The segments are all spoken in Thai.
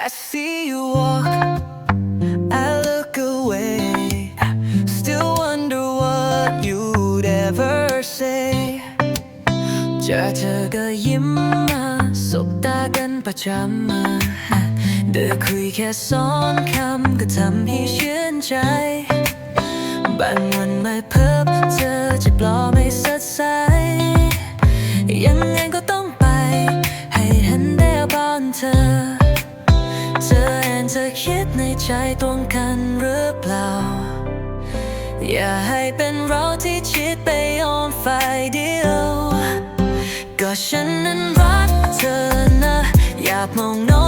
I see you walk, I look away. Still wonder what you'd ever say. เจอเธอก็ยิ้มมาสบตากันประจำเดินคุยแค่สองคำก็ทำให้ชื่นใจ บางวันไม่พบเจอจะปลอมไม่สดใส ในใจตรงกันหรือเปล่า อย่าให้เป็นเราที่ชิดไปออนไฟเดียว ก็ฉันนั้นรักเธอนะ อยากมองโน้อง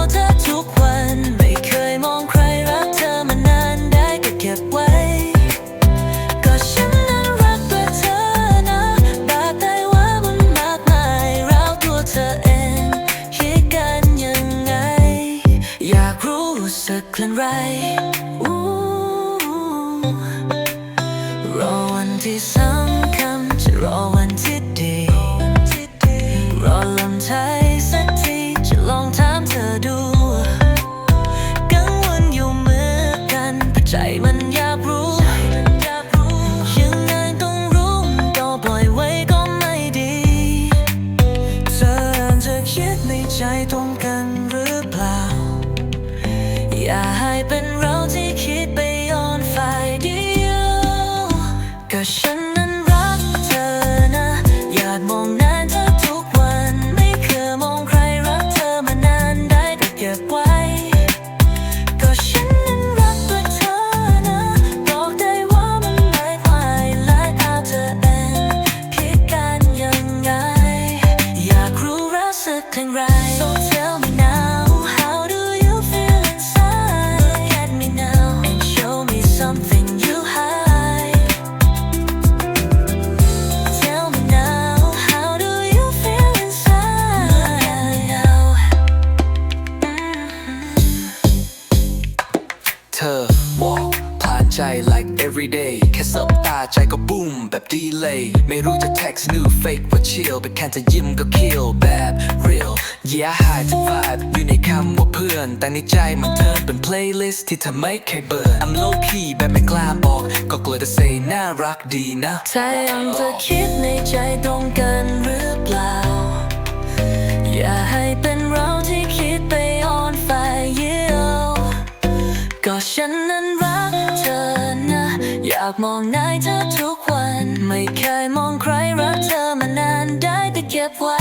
ไรอู้รอวันที่สำคัญจะรอวันที่ดี รอลำไทยสักทีจะลองถามเธอดูกังวลอยู่เหมือนกันเพราะใจมันอยากรู้ยังไงต้องรู้ต่อปล่อยไว้ก็ไม่ดี เธออาจจะคิดในใจตรงกันหรือเปล่า อย่าให้เป็นเราที่คิดไปย้อนฝ่ายเดียวก็ฉันนั้นรักเธอนะ อยากมองน้าเธอทุกวัน ไม่เคยมองใครรักเธอมานานได้แต่เก็บไว้ ก็ฉันนั้นรักตัวเธอนะ บอกได้ว่ามันไม่ไหวและเอาเธอเองคิดกันยังไง อยากรู้รู้สึกอย่างไร ใจ like every day แค่สบตาใจก็บูมแบบดีเลยไม่รู้จะ text new fake ว่า chill แต่แค่จะยิ้มก็ kill แบบ real yeah high to vibe อยู่ในคำว่าเพื่อน แต่ในใจมันเทินเป็น playlist ที่เธอไม่เคยเบิร์น I'm low key แบบไม่กล้าบอก ก็กลัวจะ say น่ารักดีนะถ้ายังจะคิดในใจตรงกันหรือเปล่าอากมองหน้าเธอทุกวัน ไม่เคยมองใครรักเธอมานานได้แต่เก็บไว้